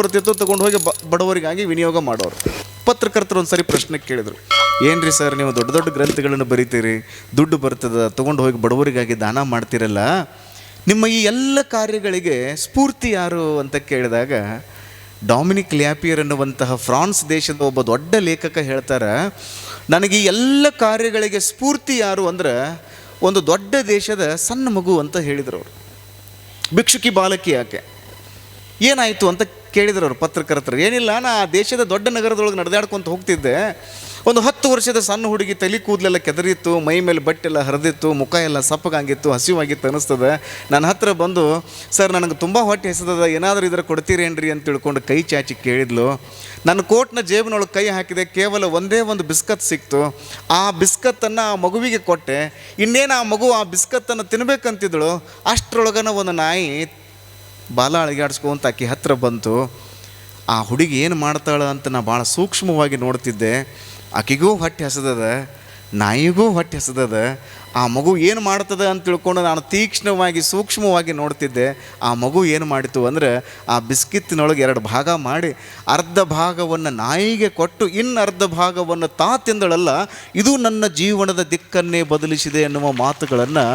ಬರ್ತಿತ್ತು ತಗೊಂಡು ಹೋಗಿ ಬಡವರಿಗಾಗಿ ವಿನಿಯೋಗ ಮಾಡೋರು. ಪತ್ರಕರ್ತರು ಒಂದು ಸರಿ ಪ್ರಶ್ನೆ ಕೇಳಿದರು, ಏನ್ರಿ ಸರ್, ನೀವು ದೊಡ್ಡ ದೊಡ್ಡ ಗ್ರಂಥಗಳನ್ನು ಬರೀತೀರಿ? ದುಡ್ಡು ಬರ್ತದ, ತಗೊಂಡು ಹೋಗಿ ಬಡವರಿಗಾಗಿ ದಾನ ಮಾಡ್ತಿರಲ್ಲ? ನಿಮ್ಮ ಈ ಎಲ್ಲ ಕಾರ್ಯಗಳಿಗೆ ಸ್ಫೂರ್ತಿ ಯಾರು? ಅಂತ ಕೇಳಿದಾಗ, ಡಾಮಿನಿಕ್ ಲ್ಯಾಪಿಯರ್ ಅನ್ನುವಂತಹ ಫ್ರಾನ್ಸ್ ದೇಶದ ಒಬ್ಬ ದೊಡ್ಡ ಲೇಖಕ ಹೇಳ್ತಾರೆ, ನನಗೆ ಈ ಎಲ್ಲ ಕಾರ್ಯಗಳಿಗೆ ಸ್ಫೂರ್ತಿ ಯಾರು ಅಂದ್ರೆ ಒಂದು ದೊಡ್ಡ ದೇಶದ ಸಣ್ಣ ಮಗು ಅಂತ ಹೇಳಿದರು ಅವರು. ಭಿಕ್ಷುಕಿ ಬಾಲಕಿ ಯಾಕೆ? ಏನಾಯಿತು ಅಂತ ಕೇಳಿದ್ರು ಅವರು ಪತ್ರಕರ್ತರು, ಏನಿಲ್ಲ ಆ ದೇಶದ ದೊಡ್ಡ ನಗರದೊಳಗೆ ನಡೆದಾಡ್ಕೊಂತ ಹೋಗ್ತಿದ್ದೆ. ಒಂದು ಹತ್ತು ವರ್ಷದ ಸಣ್ಣ ಹುಡುಗಿ ತಲೆ ಕೂದಲೆಲ್ಲ ಕೆದರಿತ್ತು, ಮೈ ಮೇಲೆ ಬಟ್ಟೆಲ್ಲ ಹರಿದಿತ್ತು, ಮುಖ ಎಲ್ಲ ಸಪ್ಪಗಾಗಿತ್ತು, ಹಸಿವಾಗಿತ್ತು ಅನಿಸ್ತದೆ ನನ್ನ ಹತ್ರ ಬಂದು, ಸರ್, ನನಗೆ ತುಂಬ ಹೊಟ್ಟೆ ಹೆಸದದ ಏನಾದರೂ ಇದ್ರೆ ಕೊಡ್ತೀರೇನ್ರಿ? ಅಂತ ತಿಳ್ಕೊಂಡು ಕೈ ಚಾಚಿ ಕೇಳಿದ್ಲು. ನನ್ನ ಕೋಟ್ನ ಜೇಬಿನೊಳಗೆ ಕೈ ಹಾಕಿದೆ, ಕೇವಲ ಒಂದೇ ಒಂದು ಬಿಸ್ಕತ್ ಸಿಕ್ತು. ಆ ಬಿಸ್ಕತ್ತನ್ನು ಆ ಮಗುವಿಗೆ ಕೊಟ್ಟೆ. ಇನ್ನೇನು ಆ ಮಗು ಆ ಬಿಸ್ಕತ್ತನ್ನು ತಿನ್ನಬೇಕಂತಿದ್ಳು ಅಷ್ಟರೊಳಗನ ಒಂದು ನಾಯಿ ಬಾಲ ಅಳಗಾಡ್ಸ್ಕೊಂತ ಆಕೆ ಹತ್ತಿರ ಬಂತು. ಆ ಹುಡುಗಿ ಏನು ಮಾಡ್ತಾಳೆ ಅಂತ ನಾ ಭಾಳ ಸೂಕ್ಷ್ಮವಾಗಿ ನೋಡ್ತಿದ್ದೆ. ಆಕೆಗೂ ಹೊಟ್ಟೆ ಹಸದದ, ನಾಯಿಗೂ ಹೊಟ್ಟೆ ಹಸದದ. ಆ ಮಗು ಏನು ಮಾಡ್ತದೆ ಅಂತ ತಿಳ್ಕೊಂಡು ನಾನು ತೀಕ್ಷ್ಣವಾಗಿ, ಸೂಕ್ಷ್ಮವಾಗಿ ನೋಡ್ತಿದ್ದೆ. ಆ ಮಗು ಏನು ಮಾಡಿತು ಅಂದರೆ ಆ ಬಿಸ್ಕಿತ್ತಿನೊಳಗೆ ಎರಡು ಭಾಗ ಮಾಡಿ ಅರ್ಧ ಭಾಗವನ್ನು ನಾಯಿಗೆ ಕೊಟ್ಟು ಇನ್ನು ಅರ್ಧ ಭಾಗವನ್ನು ತಾ ತಿಂದಳಲ್ಲ, ಇದು ನನ್ನ ಜೀವನದ ದಿಕ್ಕನ್ನೇ ಬದಲಿಸಿದೆ ಎನ್ನುವ ಮಾತುಗಳನ್ನು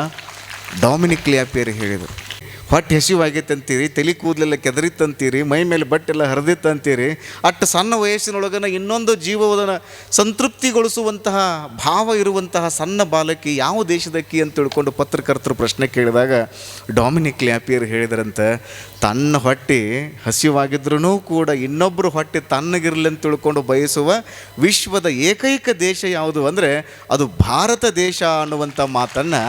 ಡಾಮಿನಿಕ್ ಲಿಯಾಪಿಯರ್ ಹೇಳಿದರು. ಹೊಟ್ಟೆ ಹಸಿವಾಗೈತೆ ಅಂತೀರಿ ತಲೆ ಕೂದಲೆಲ್ಲ ಕೆದರಿತ್ತಂತೀರಿ, ಮೈ ಮೇಲೆ ಬಟ್ಟೆಲ್ಲ ಹರಿದಿತ್ತಂತೀರಿ ಅಟ್ಟು ಸಣ್ಣ ವಯಸ್ಸಿನೊಳಗನ ಇನ್ನೊಂದು ಜೀವವನ್ನು ಸಂತೃಪ್ತಿಗೊಳಿಸುವಂತಹ ಭಾವ ಇರುವಂತಹ ಸಣ್ಣ ಬಾಲಕಿ ಯಾವ ದೇಶದಕ್ಕಿ ಅಂತ ತಿಳ್ಕೊಂಡು ಪತ್ರಕರ್ತರು ಪ್ರಶ್ನೆ ಕೇಳಿದಾಗ ಡಾಮಿನಿಕ್ ಲ್ಯಾಪಿಯರ್ ಹೇಳಿದ್ರಂತೆ, ತನ್ನ ಹೊಟ್ಟೆ ಹಸಿವಾಗಿದ್ರೂ ಕೂಡ ಇನ್ನೊಬ್ಬರು ಹೊಟ್ಟೆ ತನ್ನಗಿರಲಿ ಅಂತ ತಿಳ್ಕೊಂಡು ಬಯಸುವ ವಿಶ್ವದ ಏಕೈಕ ದೇಶ ಯಾವುದು ಅಂದರೆ ಅದು ಭಾರತ ದೇಶ ಅನ್ನುವಂಥ ಮಾತನ್ನು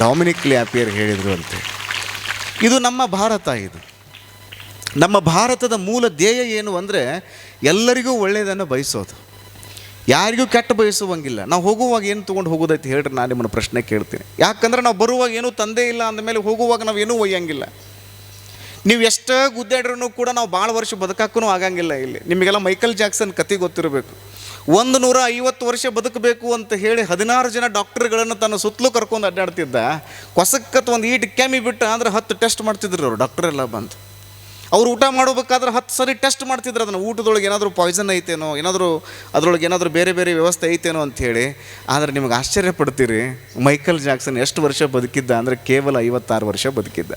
ಡಾಮಿನಿಕ್ ಲ್ಯಾಪಿಯರ್ ಹೇಳಿದರು ಅಂತೆ. ಇದು ನಮ್ಮ ಭಾರತ ಇದು. ನಮ್ಮ ಭಾರತದ ಮೂಲ ಧ್ಯೇಯ ಏನು ಅಂದರೆ ಎಲ್ಲರಿಗೂ ಒಳ್ಳೆಯದನ್ನು ಬಯಸೋದು. ಯಾರಿಗೂ ಕೆಟ್ಟ ಬಯಸುವಂಗಿಲ್ಲ. ನಾವು ಹೋಗುವಾಗ ಏನು ತೊಗೊಂಡು ಹೋಗೋದೈತೆ ಹೇಳ್ರಿ ನಾನು ನಿಮ್ಮನ್ನು ಪ್ರಶ್ನೆ ಕೇಳ್ತೀನಿ. ಯಾಕಂದ್ರೆ ನಾವು ಬರುವಾಗ ಏನೂ ತಂದೆ ಇಲ್ಲ ಅಂದಮೇಲೆ ಹೋಗುವಾಗ ನಾವು ಏನೂ ಒಯ್ಯಂಗಿಲ್ಲ. ನೀವು ಎಷ್ಟೇ ಗುದ್ದಾಡ್ರೂ ಕೂಡ ನಾವು ಭಾಳ ವರ್ಷ ಬದುಕಕ್ಕೂ ಆಗಂಗಿಲ್ಲ ಇಲ್ಲಿ. ನಿಮಗೆಲ್ಲ ಮೈಕಲ್ ಜಾಕ್ಸನ್ ಕತೆ ಗೊತ್ತಿರಬೇಕು. ಒಂದು ನೂರ ಐವತ್ತು ವರ್ಷ ಬದುಕಬೇಕು ಅಂತ ಹೇಳಿ ಹದಿನಾರು ಜನ ಡಾಕ್ಟರ್ಗಳನ್ನು ತನ್ನ ಸುತ್ತಲೂ ಕರ್ಕೊಂಡು ಅಡ್ಡಾಡ್ತಿದ್ದ. ಕೊಸಕ್ಕತ್ತು ಒಂದು ಈಟ್ ಕೆಮ್ಮಿ ಬಿಟ್ಟು ಅಂದ್ರೆ ಹತ್ತು ಟೆಸ್ಟ್ ಮಾಡ್ತಿದ್ರು ಅವರು, ಡಾಕ್ಟರ್ ಎಲ್ಲ ಬಂದು. ಅವ್ರು ಊಟ ಮಾಡಬೇಕಾದ್ರೆ ಹತ್ತು ಸರಿ ಟೆಸ್ಟ್ ಮಾಡ್ತಿದ್ರು ಅದನ್ನು. ಊಟದೊಳಗೆ ಏನಾದರೂ ಪಾಯ್ಸನ್ ಐತೇನೋ, ಏನಾದರೂ ಅದರೊಳಗೆ ಏನಾದರೂ ಬೇರೆ ಬೇರೆ ವ್ಯವಸ್ಥೆ ಐತೇನೋ ಅಂಥೇಳಿ ಆದರೆ ನಿಮಗೆ ಆಶ್ಚರ್ಯ ಪಡ್ತೀರಿ, ಮೈಕಲ್ ಜಾಕ್ಸನ್ ಎಷ್ಟು ವರ್ಷ ಬದುಕಿದ್ದ ಅಂದರೆ ಕೇವಲ ಐವತ್ತಾರು ವರ್ಷ ಬದುಕಿದ್ದ.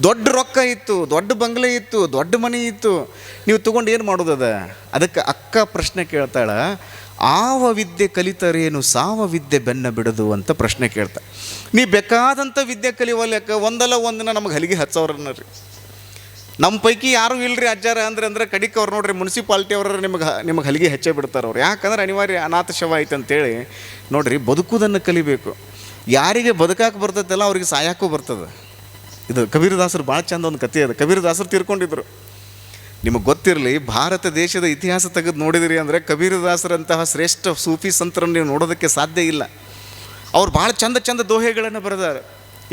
ದೊಡ್ಡ ರೊಕ್ಕ ಇತ್ತು, ದೊಡ್ಡ ಬಂಗ್ಲೆ ಇತ್ತು, ದೊಡ್ಡ ಮನೆ ಇತ್ತು. ನೀವು ತೊಗೊಂಡು ಏನು ಮಾಡೋದದ ಅದಕ್ಕೆ ಅಕ್ಕ ಪ್ರಶ್ನೆ ಕೇಳ್ತಾಳೆ, ಆವ ವಿದ್ಯೆ ಕಲಿತರೇನು, ಸಾವ ವಿದ್ಯೆ ಬೆನ್ನ ಬಿಡದು ಅಂತ ಪ್ರಶ್ನೆ ಕೇಳ್ತಾ. ನೀ ಬೇಕಾದಂಥ ವಿದ್ಯೆ ಕಲಿವಲ್ಯಾಕ ಒಂದಲ್ಲ ಒಂದಿನ ನಮಗೆ ಹಲಿಗೆ ಹಚ್ಚವ್ರನ್ನ ರೀ. ನಮ್ಮ ಪೈಕಿ ಯಾರೂ ಇಲ್ಲರಿ ಅಜ್ಜಾರ ಅಂದ್ರೆ ಅಂದ್ರೆ ಕಡಿಕ್ ಅವ್ರು ನೋಡ್ರಿ ಮುನ್ಸಿಪಾಲ್ಟಿ ಅವ್ರ ನಿಮಗೆ ನಿಮಗೆ ಹಲಿಗೆ ಹೆಚ್ಚೇ ಬಿಡ್ತಾರೆ ಅವ್ರು. ಯಾಕಂದ್ರೆ ಅನಿವಾರ್ಯ ಅನಾಥ ಶವ ಆಯ್ತು ಅಂತೇಳಿ ನೋಡ್ರಿ ಬದುಕುವುದನ್ನು ಕಲಿಬೇಕು. ಯಾರಿಗೆ ಬದುಕಾಕೆ ಬರ್ತೈತಲ್ಲ ಅವ್ರಿಗೆ ಸಾಯಕ್ಕೂ ಬರ್ತದೆ. ಇದು ಕಬೀರದಾಸರು ಭಾಳ ಚಂದ ಒಂದು ಕಥೆ ಅದು. ಕಬೀರದಾಸರು ತೀರ್ಕೊಂಡಿದ್ರು. ನಿಮಗೆ ಗೊತ್ತಿರಲಿ, ಭಾರತ ದೇಶದ ಇತಿಹಾಸ ತೆಗೆದು ನೋಡಿದಿರಿ ಅಂದರೆ ಕಬೀರದಾಸರಂತಹ ಶ್ರೇಷ್ಠ ಸೂಫಿ ಸಂತರನ್ನು ನೀವು ನೋಡೋದಕ್ಕೆ ಸಾಧ್ಯ ಇಲ್ಲ. ಅವ್ರು ಭಾಳ ಚಂದ ಚಂದ ದೋಹೆಗಳನ್ನು ಬರೆದಾರೆ.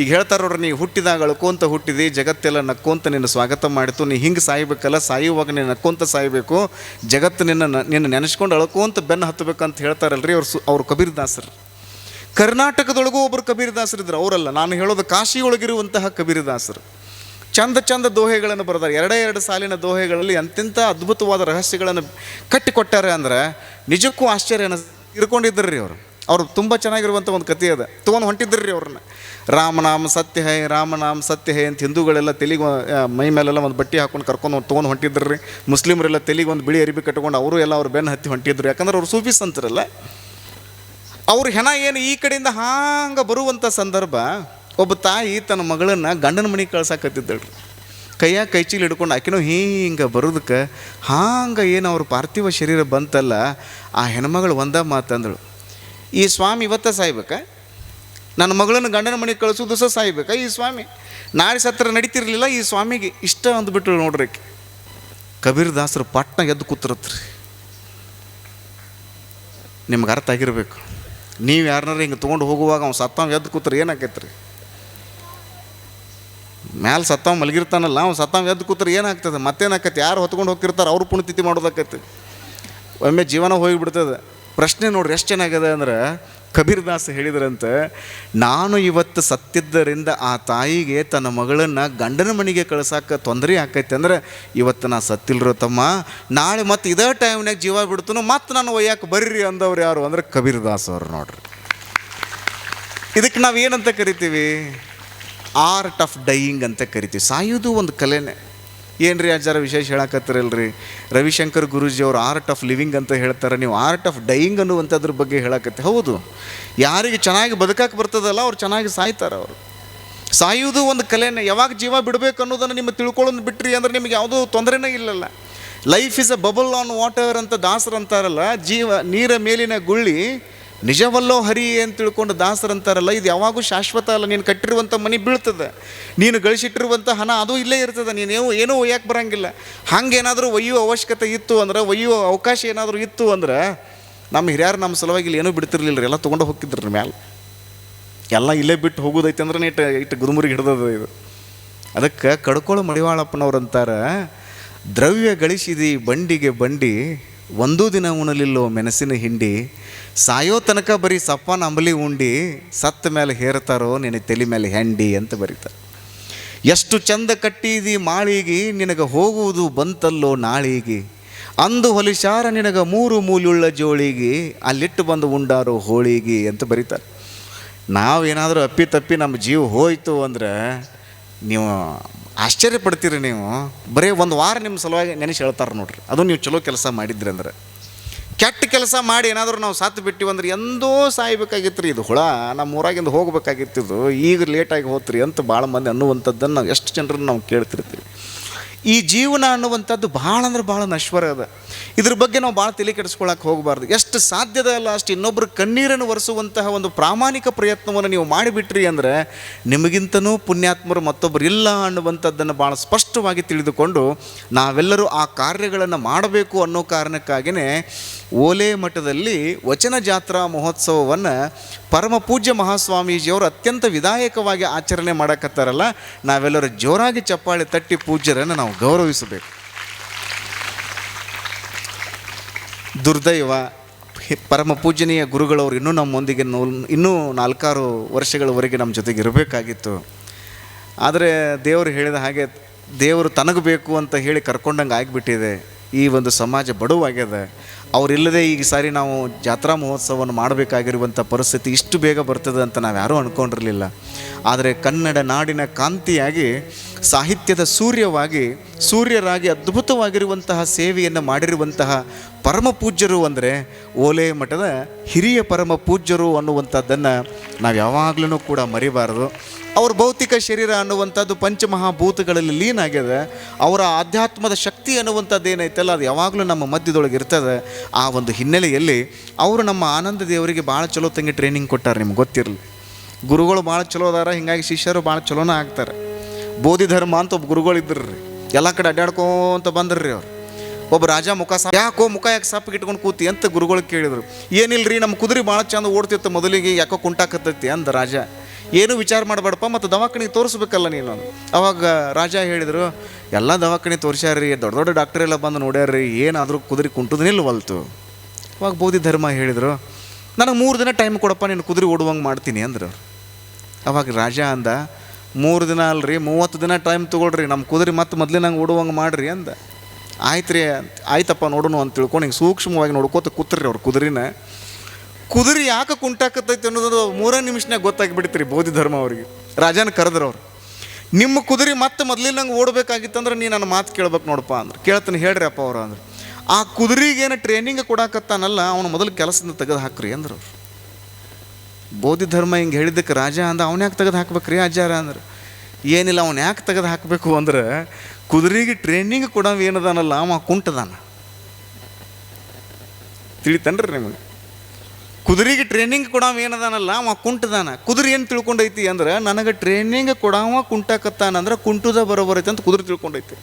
ಈಗ ಹೇಳ್ತಾರೆ ನೋಡ್ರಿ, ನೀ ಹುಟ್ಟಿದಾಗ ಅಳ್ಕೊಂತ ಹುಟ್ಟಿದಿ, ಜಗತ್ತೆಲ್ಲ ನಕ್ಕೊಂತ ನಿನ್ನ ಸ್ವಾಗತ ಮಾಡಿತು, ನೀ ಹಿಂಗೆ ಸಾಯಬೇಕಲ್ಲ, ಸಾಯುವಾಗ ನೀನು ನಕ್ಕೊಂತ ಸಾಯಬೇಕು ಜಗತ್ತು ನಿನ್ನ ನಿನ್ನ ನೆನೆಸ್ಕೊಂಡು ಅಳ್ಕೊಂತ ಬೆನ್ನು ಹತ್ತಬೇಕಂತ ಹೇಳ್ತಾರಲ್ರಿ ಅವ್ರು ಸು, ಅವ್ರು ಕಬೀರದಾಸರು. ಕರ್ನಾಟಕದೊಳಗೂ ಒಬ್ಬರು ಕಬೀರದಾಸರಿದ್ರು ಅವರಲ್ಲ. ನಾನು ಹೇಳೋದು ಕಾಶಿಯೊಳಗಿರುವಂತಹ ಕಬೀರದಾಸರು. ಚಂದ ಚಂದ ದೋಹೆಗಳನ್ನು ಬರೆದಾರೆ. ಎರಡೇ ಎರಡು ಸಾಲಿನ ದೋಹೆಗಳಲ್ಲಿ ಅಂತ್ಯಂತ ಅದ್ಭುತವಾದ ರಹಸ್ಯಗಳನ್ನು ಕಟ್ಟಿಕೊಟ್ಟಾರೆ ಅಂದ್ರೆ ನಿಜಕ್ಕೂ ಆಶ್ಚರ್ಯ ಇರ್ಕೊಂಡಿದ್ದರು ರೀ ಅವರು. ಅವರು ತುಂಬ ಚೆನ್ನಾಗಿರುವಂಥ ಒಂದು ಕಥೆ ಅದ. ತೊಗೊಂಡು ಹೊಂಟಿದ್ರು ರೀ ಅವ್ರನ್ನ ರಾಮನಾಮ ಸತ್ಯ ಹೇ ರಾಮನಾಮ ಸತ್ಯ ಹೇ ಅಂತ ಹಿಂದೂಗಳೆಲ್ಲ ತೆಲಿಗೆ ಮೈ ಮೇಲೆಲ್ಲ ಒಂದು ಬಟ್ಟೆ ಹಾಕೊಂಡು ಕರ್ಕೊಂಡು ತೊಗೊಂಡು ಹೊಂಟಿದ್ರು. ರೀ ಮುಸ್ಲಿಮರೆಲ್ಲ ತೆಲಿಗೆ ಒಂದು ಬಿಳಿ ಅರಿಬಿ ಕಟ್ಕೊಂಡು ಅವರು ಎಲ್ಲ ಅವ್ರ ಬೆನ್ನು ಹತ್ತಿ ಹೊಂಟಿದ್ರು. ಯಾಕಂದ್ರೆ ಅವ್ರು ಸೂಫಿಸ್ ಸಂತರಲ್ಲ. ಅವ್ರ ಹೆಣ ಏನು ಈ ಕಡೆಯಿಂದ ಹಾಂಗೆ ಬರುವಂಥ ಸಂದರ್ಭ, ಒಬ್ಬ ತಾಯಿ ತನ್ನ ಮಗಳನ್ನ ಗಂಡನ ಮನೆಗೆ ಕಳ್ಸಾಕತ್ತಿದ್ದಳ್ರಿ ಕೈಯಾಗ ಕೈಚೀಲ ಹಿಡ್ಕೊಂಡು ಆಕಿನೂ ಹಿಂಗೆ ಬರೋದಕ್ಕೆ ಹಾಂಗೆ ಏನು ಅವ್ರ ಪಾರ್ಥಿವ ಶರೀರ ಬಂತಲ್ಲ, ಆ ಹೆಣ್ಮಗಳು ಒಂದ ಮಾತಂದಳು ಈ ಸ್ವಾಮಿ ಇವತ್ತ ಸಾಯ್ಬೇಕ? ನನ್ನ ಮಗಳನ್ನು ಗಂಡನ ಮನೆಗೆ ಕಳಿಸೋದು ಸಹ ಸಾಯ್ಬೇಕಾ ಈ ಸ್ವಾಮಿ? ನಾಳೆ ಸತ್ರ ನಡೀತಿರ್ಲಿಲ್ಲ ಈ ಸ್ವಾಮಿಗೆ ಇಷ್ಟ ಅಂದ್ಬಿಟ್ಟು ನೋಡ್ರಿ. ಕಬೀರ್ ದಾಸರು ಪಟ್ನ ಎದ್ದು ಕೂತಿರತ್ರಿ. ನಿಮ್ಗೆ ಅರ್ಥ ಆಗಿರ್ಬೇಕು. ನೀವು ಯಾರನ್ನಾರು ಹಿಂಗೆ ತೊಗೊಂಡು ಹೋಗುವಾಗ ಅವ್ನು ಸತ್ತಾವ ಎದ್ದು ಕೂತ್ರೆ ಏನಾಕೈತೆ ರೀ ಮ್ಯಾಲೆ ಸತ್ತಾವ ಮಲಗಿರ್ತಾನಲ್ಲ, ಅವ್ನು ಸತ್ತಾವ ಎದ್ದು ಕೂತ್ರೆ ಏನಾಗ್ತದೆ? ಮತ್ತೇನಾಕೈತೆ? ಯಾರು ಹೊತ್ಕೊಂಡು ಹೋಗ್ತಿರ್ತಾರೆ ಅವರು ಪುಣ್ಯತಿಥಿ ಮಾಡೋದಾಕೈತಿ. ಒಮ್ಮೆ ಜೀವನ ಹೋಗಿಬಿಡ್ತದೆ. ಪ್ರಶ್ನೆ ನೋಡ್ರಿ, ಎಷ್ಟು ಚೆನ್ನಾಗಿದೆ ಅಂದ್ರೆ ಕಬೀರ್ದಾಸ್ ಹೇಳಿದ್ರಂತೆ, ನಾನು ಇವತ್ತು ಸತ್ತಿದ್ದರಿಂದ ಆ ತಾಯಿಗೆ ತನ್ನ ಮಗಳನ್ನು ಗಂಡನ ಮನೆಗೆ ಕಳ್ಸಾಕ ತೊಂದರೆ ಆಕೈತೆ ಅಂದ್ರೆ, ಇವತ್ತು ನಾ ಸತ್ತಿಲ್ರೋ ತಮ್ಮ, ನಾಳೆ ಮತ್ತೆ ಇದೇ ಟೈಮ್ನಾಗ ಜೀವ ಬಿಡ್ತನು, ಮತ್ತೆ ನಾನು ಒಯ್ಯಾಕೆ ಬರ್ರಿ ಅಂದವ್ರು ಯಾರು? ಅಂದ್ರೆ ಕಬೀರ್ದಾಸ್ ಅವ್ರು ನೋಡ್ರಿ. ಇದಕ್ಕೆ ನಾವು ಏನಂತ ಕರಿತೀವಿ? ಆರ್ಟ್ ಆಫ್ ಡೈಯಿಂಗ್ ಅಂತ ಕರಿತೀವಿ. ಸಾಯೋದು ಒಂದು ಕಲೆನೇ. ಏನ್ರಿ ಆಚಾರ ವಿಶೇಷ ಹೇಳಕತ್ತಿರಲ್ರಿ? ರವಿಶಂಕರ್ ಗುರೂಜಿ ಅವರು ಆರ್ಟ್ ಆಫ್ ಲಿವಿಂಗ್ ಅಂತ ಹೇಳ್ತಾರೆ. ನೀವು ಆರ್ಟ್ ಆಫ್ ಡೈಯಿಂಗ್ ಅನ್ನುವಂಥದ್ರ ಬಗ್ಗೆ ಹೇಳಕತ್ತೆ. ಹೌದು. ಯಾರಿಗೆ ಚೆನ್ನಾಗಿ ಬದುಕಕ್ಕೆ ಬರ್ತದಲ್ಲ, ಅವ್ರು ಚೆನ್ನಾಗಿ ಸಾಯ್ತಾರೆ ಅವರು. ಸಾಯುವುದು ಒಂದು ಕಲೆನೇ. ಯಾವಾಗ ಜೀವ ಬಿಡಬೇಕು ಅನ್ನೋದನ್ನು ನಿಮ್ಮ ತಿಳ್ಕೊಳ್ಳೋದು ಬಿಟ್ರಿ ಅಂದ್ರೆ ನಿಮಗೆ ಯಾವುದೂ ತೊಂದರೆನೇ ಇಲ್ಲಲ್ಲ. Life is a bubble on water ಅಂತ ದಾಸರು ಅಂತಾರಲ್ಲ, ಜೀವ ನೀರ ಮೇಲಿನ ಗುಳ್ಳಿ ನಿಜವಲ್ಲೋ ಹರಿ ಅಂತ ತಿಳ್ಕೊಂಡು ದಾಸರಂತಾರಲ್ಲ ಇದು ಯಾವಾಗೂ ಶಾಶ್ವತ ಅಲ್ಲ. ನೀನು ಕಟ್ಟಿರುವಂಥ ಮನೆ ಬೀಳ್ತದೆ. ನೀನು ಗಳಿಸಿಟ್ಟಿರುವಂಥ ಹಣ ಅದು ಇಲ್ಲೇ ಇರ್ತದೆ. ನೀನೇನು ಏನೂ ಒಯ್ಯಕ್ಕೆ ಬರಂಗಿಲ್ಲ. ಹಾಗೇನಾದರೂ ಒಯ್ಯುವ ಅವಶ್ಯಕತೆ ಇತ್ತು ಅಂದ್ರೆ ಒಯ್ಯುವ ಅವಕಾಶ ಏನಾದರೂ ಇತ್ತು ಅಂದ್ರೆ, ನಮ್ಮ ಹಿರಿಯರು ನಮ್ಮ ಸಲುವಾಗಿ ಇಲ್ಲಿ ಏನೂ ಬಿಡ್ತಿರ್ಲಿಲ್ಲ ರೀ ಎಲ್ಲ ತೊಗೊಂಡು ಹೋಗ್ತಿದ್ರು ಮ್ಯಾಲೆ. ಎಲ್ಲ ಇಲ್ಲೇ ಬಿಟ್ಟು ಹೋಗೋದೈತೆ ಅಂದ್ರೆ ಇಟ್ಟು ಇಟ್ಟು ಗುರುಮುರಿಗೆ ಹಿಡ್ದದ ಇದು. ಅದಕ್ಕೆ ಕಡ್ಕೊಳ್ಳೋ ಮಡಿವಾಳಪ್ಪನವ್ರು ಅಂತಾರೆ, ದ್ರವ್ಯ ಗಳಿಸಿದಿ ಬಂಡಿಗೆ ಬಂಡಿ, ಒಂದೂ ದಿನ ಉಣಲಿಲ್ಲೋ ಮೆಣಸಿನ ಹಿಂಡಿ ಸಾಯೋ ತನಕ ಬರೀ ಸಪ್ಪನ ಅಂಬಲಿ ಉಂಡಿ ಸತ್ತ ಮೇಲೆ ಹೇರ್ತಾರೋ ನಿನಗೆ ತಲೆ ಮೇಲೆ ಹೆಂಡಿ ಅಂತ ಬರೀತಾರೆ. ಎಷ್ಟು ಚಂದ ಕಟ್ಟಿದಿ ಮಾಳಿಗೆ, ನಿನಗೆ ಹೋಗುವುದು ಬಂತಲ್ಲೋ ನಾಳಿಗೆ. ಅಂದು ಹೊಲಿಶಾರ ನಿನಗೆ ಮೂರು ಮೂಲುಳ್ಳ ಜೋಳಿಗೆ, ಅಲ್ಲಿಟ್ಟು ಬಂದು ಉಂಡಾರೋ ಹೋಳಿಗೆ ಅಂತ ಬರೀತಾರೆ. ನಾವೇನಾದರೂ ಅಪ್ಪಿ ತಪ್ಪಿ ನಮ್ಮ ಜೀವ ಹೋಯಿತು ಅಂದ್ರೆ ನೀವು ಆಶ್ಚರ್ಯ ಪಡ್ತೀರಿ ನೀವು. ಬರೀ ಒಂದು ವಾರ ನಿಮ್ಮ ಸಲುವಾಗಿ ನೆನೆಸಿ ಹೇಳ್ತಾರೆ ನೋಡ್ರಿ. ಅದು ನೀವು ಚಲೋ ಕೆಲಸ ಮಾಡಿದ್ರಿ ಅಂದ್ರೆ. ಕೆಟ್ಟ ಕೆಲಸ ಮಾಡಿ ಏನಾದರೂ ನಾವು ಸತ್ತು ಬಿಟ್ಟಿವಿ ಅಂದ್ರೆ ಎಂದೋ ಸಾಯ್ಬೇಕಾಗಿತ್ತು ರೀ ಇದು ಹುಳ. ನಮ್ಮ ಊರಾಗಿಂದ ಹೋಗ್ಬೇಕಾಗಿತ್ತು ಇದು. ಈಗ ಲೇಟಾಗಿ ಹೋತ್ರಿ ಅಂತ ಭಾಳ ಮಂದಿ ಅನ್ನುವಂಥದ್ದನ್ನು ನಾವು ಎಷ್ಟು ಜನರನ್ನು ನಾವು ಕೇಳ್ತಿರ್ತೀವಿ. ಈ ಜೀವನ ಅನ್ನುವಂಥದ್ದು ಭಾಳ ಅಂದ್ರೆ ಭಾಳ ನಶ್ವರ ಅದ. ಇದ್ರ ಬಗ್ಗೆ ನಾವು ಭಾಳ ತಲೆ ಕೆಡಿಸ್ಕೊಳಕ್ಕೆ ಹೋಗಬಾರ್ದು. ಎಷ್ಟು ಸಾಧ್ಯದ ಅಲ್ಲ ಅಷ್ಟು ಇನ್ನೊಬ್ಬರು ಕಣ್ಣೀರನ್ನು ಒರೆಸುವಂತಹ ಒಂದು ಪ್ರಾಮಾಣಿಕ ಪ್ರಯತ್ನವನ್ನು ನೀವು ಮಾಡಿಬಿಟ್ರಿ ಅಂದರೆ ನಿಮಗಿಂತನೂ ಪುಣ್ಯಾತ್ಮರು ಮತ್ತೊಬ್ಬರು ಇಲ್ಲ ಅನ್ನುವಂಥದ್ದನ್ನು ಭಾಳ ಸ್ಪಷ್ಟವಾಗಿ ತಿಳಿದುಕೊಂಡು ನಾವೆಲ್ಲರೂ ಆ ಕಾರ್ಯಗಳನ್ನು ಮಾಡಬೇಕು ಅನ್ನೋ ಕಾರಣಕ್ಕಾಗಿಯೇ ಓಲೆ ಮಠದಲ್ಲಿ ವಚನ ಜಾತ್ರಾ ಮಹೋತ್ಸವವನ್ನು ಪರಮ ಪೂಜ್ಯ ಮಹಾಸ್ವಾಮೀಜಿಯವರು ಅತ್ಯಂತ ವಿಧಾಯಕವಾಗಿ ಆಚರಣೆ ಮಾಡಕತ್ತಾರಲ್ಲ, ನಾವೆಲ್ಲರೂ ಜೋರಾಗಿ ಚಪ್ಪಾಳೆ ತಟ್ಟಿ ಪೂಜ್ಯರನ್ನು ನಾವು ಗೌರವಿಸಬೇಕು. ದುರ್ದೈವ ಪರಮ ಪೂಜನೀಯ ಗುರುಗಳವರು ಇನ್ನೂ ನಮ್ಮೊಂದಿಗೆ ನೋ ಇನ್ನೂ ನಾಲ್ಕಾರು ವರ್ಷಗಳವರೆಗೆ ನಮ್ಮ ಜೊತೆಗೆ ಇರಬೇಕಾಗಿತ್ತು. ಆದರೆ ದೇವರು ಹೇಳಿದ ಹಾಗೆ ದೇವರು ತನಗೆ ಬೇಕು ಅಂತ ಹೇಳಿ ಕರ್ಕೊಂಡಂಗೆ ಆಗಿಬಿಟ್ಟಿದೆ. ಈ ಒಂದು ಸಮಾಜ ಬಡವಾಗ್ಯದ. ಅವರಿಲ್ಲದೆ ಈ ಸಾರಿ ನಾವು ಜಾತ್ರಾ ಮಹೋತ್ಸವವನ್ನು ಮಾಡಬೇಕಾಗಿರುವಂಥ ಪರಿಸ್ಥಿತಿ ಇಷ್ಟು ಬೇಗ ಬರ್ತದೆ ಅಂತ ನಾವು ಯಾರೂ ಅಂದ್ಕೊಂಡಿರಲಿಲ್ಲ ಆದರೆ ಕನ್ನಡ ನಾಡಿನ ಕಾಂತಿಯಾಗಿ, ಸಾಹಿತ್ಯದ ಸೂರ್ಯವಾಗಿ, ಸೂರ್ಯರಾಗಿ ಅದ್ಭುತವಾಗಿರುವಂತಹ ಸೇವೆಯನ್ನು ಮಾಡಿರುವಂತಹ ಪರಮ ಪೂಜ್ಯರು ಅಂದರೆ ಓಲೆ ಮಠದ ಹಿರಿಯ ಪರಮ ಪೂಜ್ಯರು ಅನ್ನುವಂಥದ್ದನ್ನು ನಾವು ಯಾವಾಗಲೂ ಕೂಡ ಮರಿಬಾರದು. ಅವ್ರ ಭೌತಿಕ ಶರೀರ ಅನ್ನುವಂಥದ್ದು ಪಂಚಮಹಾಭೂತಗಳಲ್ಲಿ ಲೀನ್ ಆಗಿದೆ ಅವರ ಆಧ್ಯಾತ್ಮದ ಶಕ್ತಿ ಅನ್ನುವಂಥದ್ದು ಏನೈತಲ್ಲ ಅದು ಯಾವಾಗಲೂ ನಮ್ಮ ಮಧ್ಯದೊಳಗೆ ಇರ್ತದೆ. ಆ ಒಂದು ಹಿನ್ನೆಲೆಯಲ್ಲಿ ಅವರು ನಮ್ಮ ಆನಂದ ದೇವರಿಗೆ ಭಾಳ ಚಲೋ ತಂಗಿ ಟ್ರೈನಿಂಗ್ ಕೊಟ್ಟಾರೆ, ನಿಮ್ಗೆ ಗೊತ್ತಿರಲಿ. ಗುರುಗಳು ಭಾಳ ಚಲೋ ಅದಾರ, ಹಿಂಗಾಗಿ ಶಿಷ್ಯರು ಭಾಳ ಚಲೋನ ಆಗ್ತಾರೆ. ಬೋಧಿ ಧರ್ಮ ಅಂತ ಒಬ್ಬ ಗುರುಗಳು ಇದ್ದರು ರೀ ಎಲ್ಲ ಕಡೆ ಅಡ್ಡಾಡ್ಕೊಂತ ರೀ ಅವ್ರು. ಒಬ್ಬ ರಾಜ ಮುಖ ಸಾ ಯಾಕೋ ಮುಖ ಯಾಕೆ ಸಪ್ಪಗೆ ಇಟ್ಕೊಂಡು ಕೂತಿ ಅಂತ ಗುರುಗಳು ಏನಿಲ್ಲ ರೀ ನಮ್ಮ ಕುದುರೆ ಭಾಳ ಚಂದ ಓಡ್ತಿತ್ತು ಮೊದಲಿಗೆ, ಯಾಕೋ ಕುಂಟಾಕತ್ತೈತಿ ಅಂದ ರಾಜ. ಏನು ವಿಚಾರ ಮಾಡಬೇಡಪ್ಪ ಮತ್ತು ದವಾಖಾನೆಗೆ ತೋರಿಸ್ಬೇಕಲ್ಲ ನೀನು. ಅವಾಗ ರಾಜ ಹೇಳಿದರು, ಎಲ್ಲ ದವಾಖಾನೆ ತೋರಿಸ್ಯಾರ್ರಿ, ದೊಡ್ಡ ದೊಡ್ಡ ಡಾಕ್ಟರ್ ಎಲ್ಲ ಬಂದು ನೋಡ್ಯಾರ್ರಿ, ಏನಾದರೂ ಕುದುರೆ ಕುಂಟುದು ಅವಾಗ ಬೋಧಿ ಧರ್ಮ ಹೇಳಿದರು, ನನಗೆ ಮೂರು ದಿನ ಟೈಮ್ ಕೊಡಪ್ಪ, ನೀನು ಕುದುರೆ ಓಡುವಂಗೆ ಮಾಡ್ತೀನಿ ಅಂದರು. ಅವಾಗ ರಾಜ ಅಂದ, ಮೂರು ದಿನ ಅಲ್ರಿ, ಮೂವತ್ತು ದಿನ ಟೈಮ್ ತೊಗೊಳ್ರಿ ನಮ್ಮ ಕುದುರೆ ಮತ್ತೆ ಮೊದಲೇ ನಂಗೆ ಓಡುವಂಗೆ ಮಾಡ್ರಿ ಅಂದ. ಆಯ್ತು ರೀ ಆಯ್ತಪ್ಪ ನೋಡೋಣ ಅಂತ ತಿಳ್ಕೊಂಡು ಹಿಂಗೆ ಸೂಕ್ಷ್ಮವಾಗಿ ನೋಡ್ಕೋತ ಕೂತ್ರಿ ಅವ್ರ ಕುದುರೆನ. ಕುದುರೆ ಯಾಕೆ ಕುಂಟಾಕತ್ತೈತಿ ಅನ್ನೋದು ಮೂರೇ ನಿಮಿಷನಾಗ ಗೊತ್ತಾಗಿಬಿಡ್ತೀರಿ ಬೋಧಿ ಧರ್ಮ ಅವ್ರಿಗೆ. ರಾಜನ ಕರೆದ್ರು ಅವ್ರು. ನಿಮ್ಮ ಕುದುರೆ ಮತ್ತೆ ಮೊದಲಿನಂಗೆ ಓಡಬೇಕಾಗಿತ್ತಂದ್ರೆ ನೀ ನನ್ನ ಮಾತು ಕೇಳ್ಬೇಕು ನೋಡಪ್ಪ ಅಂದ್ರೆ. ಕೇಳ್ತಾನೆ ಹೇಳ್ರಿ ಅಪ್ಪ ಅವ್ರು ಅಂದ್ರೆ. ಆ ಕುದುರೆಗೇನು ಟ್ರೈನಿಂಗ್ ಕೊಡಾಕತ್ತಾನಲ್ಲ, ಅವನು ಮೊದಲು ಕೆಲಸದಿಂದ ತೆಗೆದು ಹಾಕ್ರಿ ಅಂದ್ರೆ ಅವ್ರು. ಬೋಧಿ ಧರ್ಮ ಹಿಂಗೆ ಹೇಳಿದ್ದಕ್ಕೆ ರಾಜ ಅಂದ, ಅವ್ನು ಯಾಕೆ ತೆಗೆದು ಹಾಕ್ಬೇಕ್ರಿ ಅಜ್ಜಾರ ಅಂದ್ರೆ. ಏನಿಲ್ಲ, ಅವ್ನು ಯಾಕೆ ತೆಗೆದು ಹಾಕಬೇಕು ಅಂದ್ರೆ, ಕುದುರೆಗೆ ಟ್ರೈನಿಂಗ್ ಕೊಡೋವು ಏನದಾನಲ್ಲ, ಅವ ಕುಂಟದಾನ. ತಿಳಿತನ್ರಿ ನಿಮಗೆ? ಕುದುರೆಗೆ ಟ್ರೈನಿಂಗ್ ಕೊಡಾವ ಏನದಾನಲ್ಲ, ಅವ ಕುಂಟದಾನ. ಕುದುರೆ ಏನು ತಿಳ್ಕೊಂಡೈತಿ ಅಂದ್ರೆ, ನನಗೆ ಟ್ರೈನಿಂಗ್ ಕೊಡವ ಕುಂಟಾಕತ್ತಾನ ಅಂದ್ರೆ ಕುಂಟುದ ಬರೋಬರೈತೆ ಅಂತ ಕುದುರೆ ತಿಳ್ಕೊಂಡೈತಿ.